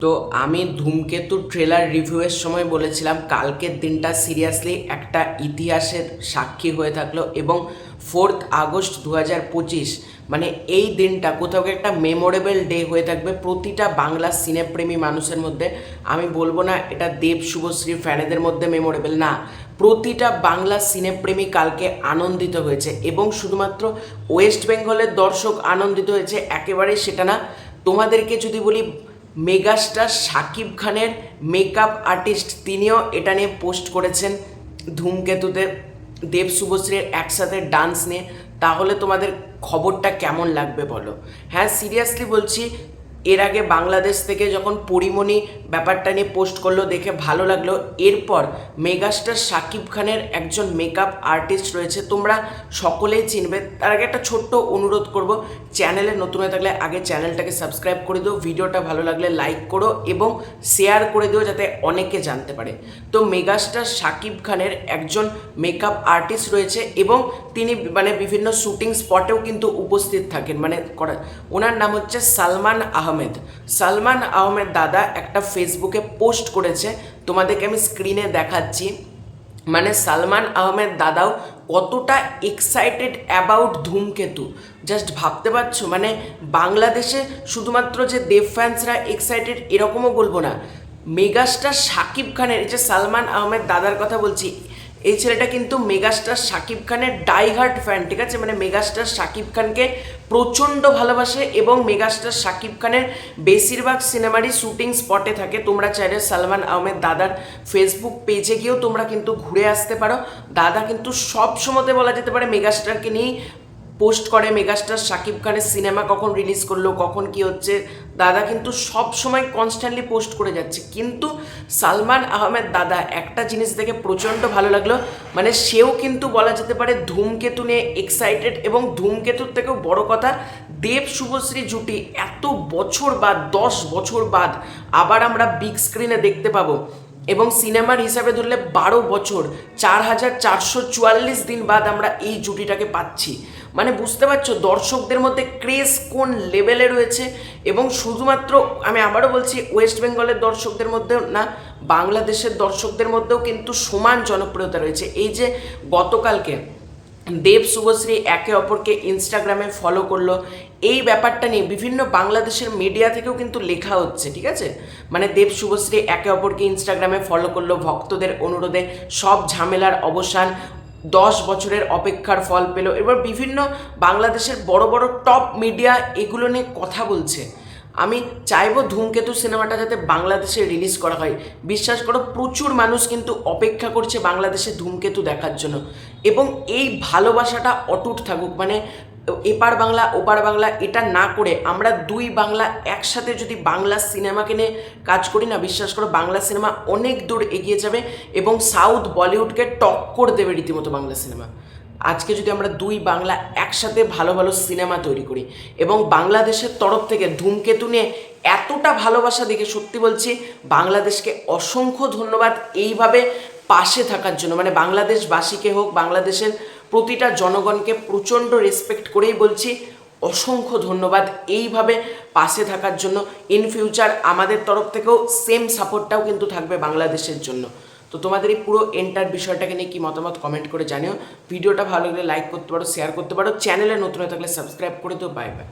তো আমি ধূমকেতু ট্রেলার রিভিউয়ের সময় বলেছিলাম কালকের দিনটা সিরিয়াসলি একটা ইতিহাসের সাক্ষী হয়ে থাকল এবং ফোর্থ আগস্ট দু হাজার পঁচিশ মানে এই দিনটা কোথাও একটা মেমোরেবল ডে হয়ে থাকবে প্রতিটা বাংলা সিনেপ্রেমী মানুষের মধ্যে। আমি বলব না এটা দেব, শুভশ্রী ফ্যানেদের মধ্যে মেমোরেবল না। প্রতিটা বাংলা সিনেপ্রেমী কালকে আনন্দিত হয়েছে এবং শুধুমাত্র ওয়েস্ট বেঙ্গলের দর্শক আনন্দিত হয়েছে একেবারেই সেটা না। তোমাদেরকে যদি বলি মেগাস্টার সাকিব খানের মেকআপ আর্টিস্ট। তিনিও এটা নিয়ে পোস্ট করেছেন ধূমকেতুতে। দেব শুভশ্রীর একসাথে ডান্স নিয়ে। তাহলে তোমাদের খবরটা কেমন লাগবে বলো? হ্যাঁ সিরিয়াসলি বলছি এর আগে বাংলাদেশ থেকে যখন পরিমণি ব্যাপারটা নিয়ে পোস্ট করল, দেখে ভালো লাগল। এরপর মেগাস্টার শাকিব খানের একজন মেকআপ আর্টিস্ট রয়েছে। তোমরা সকলেই চিনবে। তার আগে একটা ছোট্ট অনুরোধ করব, চ্যানেলে নতুন হয়ে থাকলে আগে চ্যানেলটাকে সাবস্ক্রাইব করে দিও, ভিডিওটা ভালো লাগলে লাইক করো এবং শেয়ার করে দিও যাতে অনেকে জানতে পারে। তো মেগাস্টার শাকিব খানের একজন মেকআপ আর্টিস্ট রয়েছে এবং তিনি মানে বিভিন্ন শুটিং স্পটেও কিন্তু উপস্থিত থাকেন। মানে করা ওনার নাম হচ্ছে সালমান আহমেদ। সালমান আহমেদ দাদা একটা ফেসবুকে পোস্ট করেছে, তোমাদেরকে আমি স্ক্রিনে দেখাচ্ছি। মানে সালমান আহমেদ দাদাও কতটা এক্সাইটেড অ্যাবাউট ধূমকেতু। জাস্ট ভাবতে পারছ? মানে বাংলাদেশে শুধুমাত্র যে দেব ফ্যান্সরা এক্সাইটেড এরকমও বলব না। মেগাস্টার শাকিব খানের, এই যে সালমান আহমেদ দাদার কথা বলছি এই ছেলেটা কিন্তু মেগাস্টার শাকিব খানের ডাইহার্ট ফ্যান, ঠিক আছে? মানে মেগাস্টার শাকিব খানকে প্রচণ্ড ভালোবাসে এবং মেগাস্টার শাকিব খানের বেশিরভাগ সিনেমারই শুটিং স্পটে থাকে। তোমরা চাইলে সালমান আহমেদ দাদার ফেসবুক পেজে গিয়েও তোমরা কিন্তু ঘুরে আসতে পারো। দাদা কিন্তু সব সময়তে বলা যেতে পারে মেগাস্টারকে নিয়েই পোস্ট করে মেগাস্টার শাকিব খানের সিনেমা কখন রিলিজ করল, কখন কি হচ্ছে, দাদা কিন্তু সব সময় কনস্ট্যান্টলি পোস্ট করে যাচ্ছে। কিন্তু সালমান আহমেদ দাদা, একটা জিনিস দেখে প্রচণ্ড ভালো লাগল মানে সেও কিন্তু বলা যেতে পারে ধূমকেতু নিয়ে এক্সাইটেড এবং ধূমকেতুর থেকেও বড় কথা, দেব শুভশ্রী জুটি এত বছর বাদ, দশ বছর বাদ, আবার আমরা বিগ স্ক্রিনে দেখতে পাবো। এবং সিনেমার হিসাবে ধরলে বারো বছর, চার হাজার চারশো চুয়াল্লিশ দিন বাদ আমরা এই জুটিটাকে পাচ্ছি। মানে বুঝতে পারছ, দর্শকদের মধ্যে ক্রেজ কোন লেভেলে রয়েছে? এবং শুধুমাত্র আমি আবারও বলছি ওয়েস্ট বেঙ্গলের দর্শকদের মধ্যেও না, বাংলাদেশের দর্শকদের মধ্যেও কিন্তু সমান জনপ্রিয়তা রয়েছে। এই যে গতকালকে দেব শুভশ্রী একে অপরকে ইনস্টাগ্রামে ফলো করল, এই ব্যাপারটা নিয়ে বিভিন্ন বাংলাদেশের মিডিয়া থেকেও কিন্তু লেখা হচ্ছে, ঠিক আছে? মানে দেব শুভশ্রী একে অপরকে ইনস্টাগ্রামে ফলো করল, ভক্তদের অনুরোধে সব ঝামেলার অবসান দশ বছরের অপেক্ষার ফল পেল। এবার বিভিন্ন বাংলাদেশের বড় বড় টপ মিডিয়া এগুলো নিয়ে কথা বলছে। আমি চাইব ধূমকেতু সিনেমাটা যাতে বাংলাদেশে রিলিজ করা হয়। বিশ্বাস করো, প্রচুর মানুষ কিন্তু অপেক্ষা করছে বাংলাদেশে ধূমকেতু দেখার জন্য। এবং এই ভালোবাসাটা অটুট থাকুক। মানে এপার বাংলা, ওপার বাংলা, এটা না করে আমরা দুই বাংলা একসাথে যদি বাংলা সিনেমাকে নিয়ে কাজ করি না, বিশ্বাস করো বাংলা সিনেমা অনেক দূর এগিয়ে যাবে এবং সাউথ বলিউডকে টক্কর দেবে রীতিমতো বাংলা সিনেমা। আজকে যদি আমরা দুই বাংলা একসাথে ভালো ভালো সিনেমা তৈরি করি এবং বাংলাদেশের তরফ থেকে ধূমকেতু নিয়ে এতটা ভালোবাসা দেখে সত্যি বলছি, বাংলাদেশকে অসংখ্য ধন্যবাদ এইভাবে পাশে থাকার জন্য। মানে বাংলাদেশবাসীকে হোক, বাংলাদেশের প্রতিটা জনগণকে প্রচণ্ড রেসপেক্ট করেই বলছি, অসংখ্য ধন্যবাদ। এইভাবে পাশে থাকার জন্য ইন ফিউচার আমাদের তরফ থেকেও সেম সাপোর্টটাও কিন্তু থাকবে বাংলাদেশের জন্য। তো তোমাদের এই পুরো এন্টার বিষয়টাকে নিয়ে কি মতামত কমেন্ট করে জানিও। ভিডিওটা ভালো লাগলে লাইক করতে পারো শেয়ার করতে পারো। চ্যানেলে নতুন হয়ে থাকলে সাবস্ক্রাইব করে দিও। Bye bye